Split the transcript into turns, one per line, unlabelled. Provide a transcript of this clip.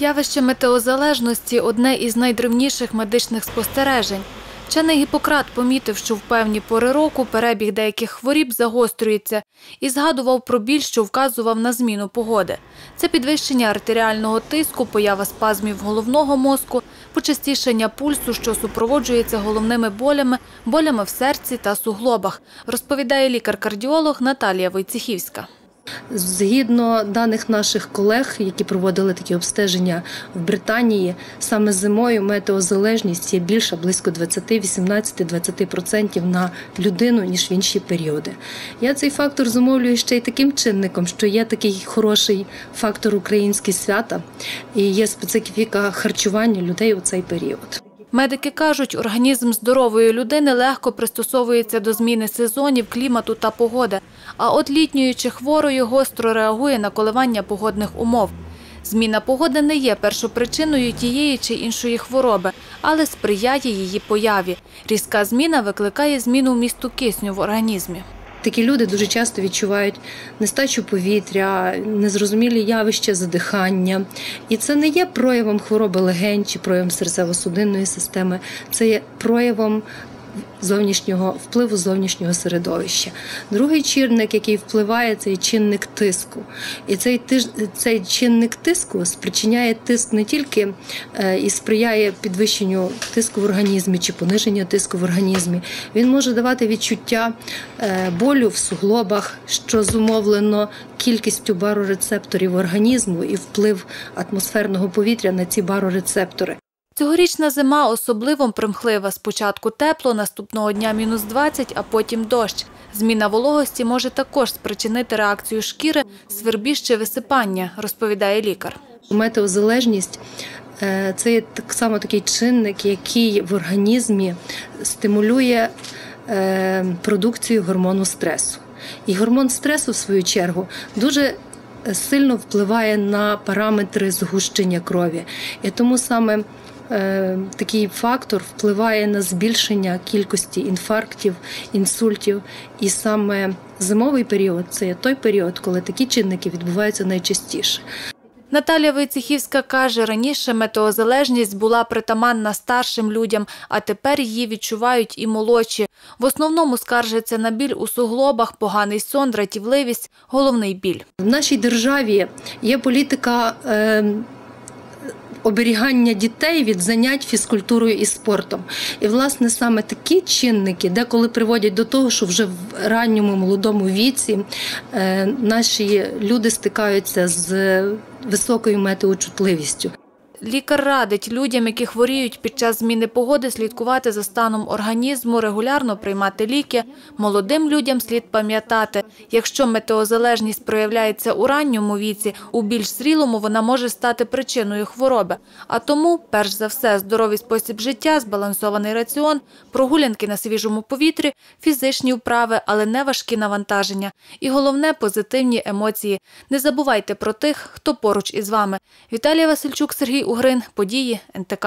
Явище метеозалежності одне із найдревніших медичних спостережень. Вчений Гіппократ помітив, що в певні пори року перебіг деяких хворіб загострюється і згадував про біль, що вказував на зміну погоди. Це підвищення артеріального тиску, поява спазмів головного мозку, почастішення пульсу, що супроводжується головними болями, болями в серці та суглобах, розповідає лікар-кардіолог Наталія Войцехівська.
Згідно даних наших колег, які проводили такі обстеження в Британії, саме зимою метеозалежність є більша близько 20, 18, 20% на людину ніж в інші періоди. Я цей фактор зумовлюю ще й таким чинником, що є такий хороший фактор українські свята і є специфіка харчування людей у цей період.
Медики кажуть, організм здорової людини легко пристосовується до зміни сезонів, клімату та погоди. А от літньої чи хворої гостро реагує на коливання погодних умов. Зміна погоди не є першопричиною тієї чи іншої хвороби, але сприяє її появі. Різка зміна викликає зміну вмісту кисню в організмі.
Такі люди дуже часто відчувають нестачу повітря, незрозумілі явища задихання. І це не є проявом хвороби легень чи проявом серцево-судинної системи, це є проявом зовнішнього впливу зовнішнього середовища. Другий чинник, який впливає, це чинник тиску. І цей цей чинник тиску спричиняє тиск не тільки е, і сприяє підвищенню тиску в організмі чи пониженню тиску в організмі. Він може давати відчуття е, болю в суглобах, що зумовлено кількістю барорецепторів організму і вплив атмосферного повітря на ці барорецептори.
Цьогорічна зима особливо примхлива. Спочатку тепло, наступного дня мінус 20, а потім дощ. Зміна вологості може також спричинити реакцію шкіри, свербіж висипання, розповідає лікар.
Метеозалежність е, це так само такий чинник, який в організмі стимулює е, продукцію гормону стресу. І гормон стресу, в свою чергу, дуже сильно впливає на параметри згущення крові. І тому саме Е, такий фактор впливає на збільшення кількості інфарктів, інсультів. І саме зимовий період це той період, коли такі чинники відбуваються найчастіше.
Наталія Войцехівська каже, раніше метеозалежність була притаманна старшим людям, а тепер її відчувають і молодші. В основному скаржаться на біль у суглобах, поганий сон, дратівливість, головний біль.
В нашій державі є політика. Е оберігання дітей від занять фізкультурою і спортом. І, власне, саме такі чинники, деколи приводять до того, що вже в ранньому молодому віці е, наші люди стикаються з високою метеочутливістю.
Лікар радить людям, які хворіють під час зміни погоди, слідкувати за станом організму, регулярно приймати ліки. Молодим людям слід пам'ятати, якщо метеозалежність проявляється у ранньому віці, у більш зрілому вона може стати причиною хвороби. А тому, перш за все, здоровий спосіб життя, збалансований раціон, прогулянки на свіжому повітрі, фізичні вправи, але не важкі навантаження. І головне позитивні емоції. Не забувайте про тих, хто поруч із вами. Віталія Васильчук, Сергій Угрин, події НТК.